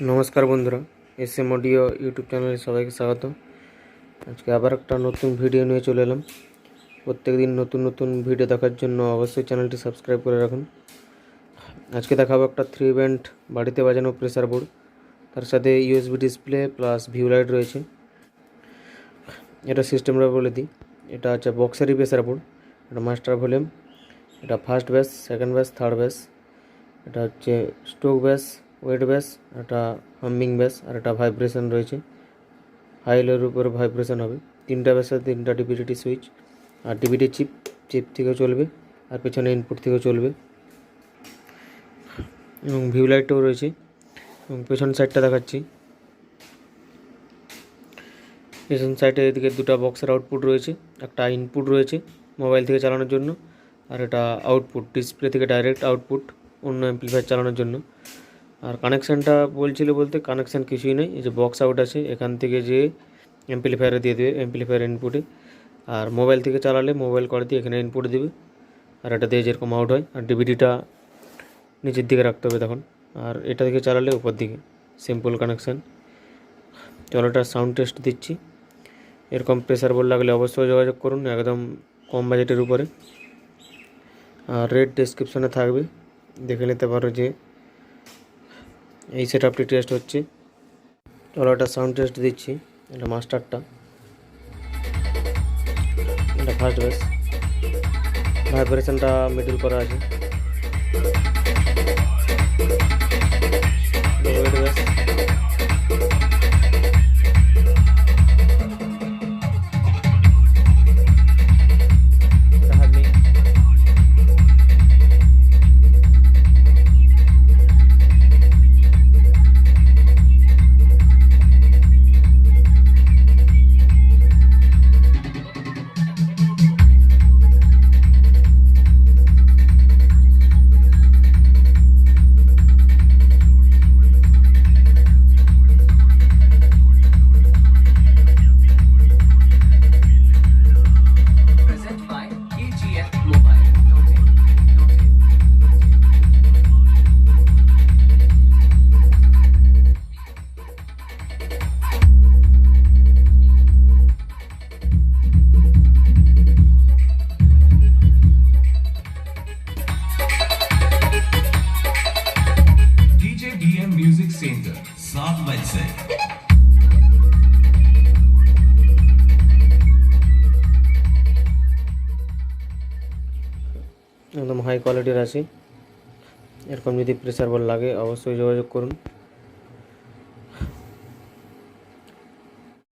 নমস্কার বন্ধুরা, S M audio YouTube চ্যানেলে সবাইকে স্বাগত। আজকে আবার একটা নতুন ভিডিও নিয়ে চলে এলাম। প্রত্যেক দিন নতুন নতুন ভিডিও দেখার জন্য অবশ্যই চ্যানেলটি সাবস্ক্রাইব করে রাখুন। আজকে দেখাবো একটা থ্রি ব্যান্ড বাড়িতে বাজানো প্রেসার বোর্ড তার সাথে USB display plus view light রয়েছে। এটা সিস্টেমটা বলে দিই। এটা হচ্ছে বক্সারি প্রেসার বোর্ড এটা মাস্টার ভলিউম এটা first bass second bass third bass এটা হচ্ছে স্টোক ব্যাস ওয়েট ব্যাস, একটা হামিং ব্যাস আর একটা ভাইব্রেশন রয়েছে। হাই লোর উপরে ভাইব্রেশন হবে। তিনটা ব্যাসের তিনটা ডিভিডিটি সুইচ আর ডিভিডি চিপ চিপ থেকেও চলবে আর পেছনে ইনপুট থেকেও চলবে। এবং ভিউ লাইটটাও রয়েছে। এবং পেছন সাইডটা দেখাচ্ছি। পেছন সাইডে এদিকে দুটো বক্সের আউটপুট রয়েছে, একটা ইনপুট রয়েছে মোবাইল থেকে চালানোর জন্য আর এটা আউটপুট ডিসপ্লে থেকে ডাইরেক্ট আউটপুট অন্য অ্যাম্প্লিফায়ার চালানোর জন্য। আর কানেকশানটা বলছিল বলতে কানেকশান কিছুই নেই। যে বক্স আউট আছে, এখান থেকে যে অ্যাম্প্লিফায়ারে দিয়ে দেবে অ্যাম্প্লিফায়ার ইনপুটে আর মোবাইল থেকে চালালে মোবাইল করে দিয়ে এখানে ইনপুট দেবে। আর এটা দিয়ে যেরকম আউট হয়, আর ডিভিডিটা নিচের দিকে রাখতে হবে তখন। আর এটা থেকে চালালে উপর দিকে সিম্পল কানেকশান চলো এটা সাউন্ড টেস্ট দিচ্ছি। এরকম প্রেসার বল লাগলে অবশ্যই যোগাযোগ করুন, একদম কম বাজেটের উপরে। আর রেট ডেসক্রিপশনে থাকবে। দেখে নিতে পারো যে এই সেট আপটি টেস্ট হচ্ছে। চলো একটা সাউন্ড টেস্ট দিচ্ছি, এটা মাস্টারটা এটা ফার্স্ট বেস ভাইব্রেশনটা মিডল করা আছে। singer. Some might একদম হাই কোয়ালিটির আছে এরকম যদি প্রেসার বল লাগে, অবশ্যই যোগাযোগ করুন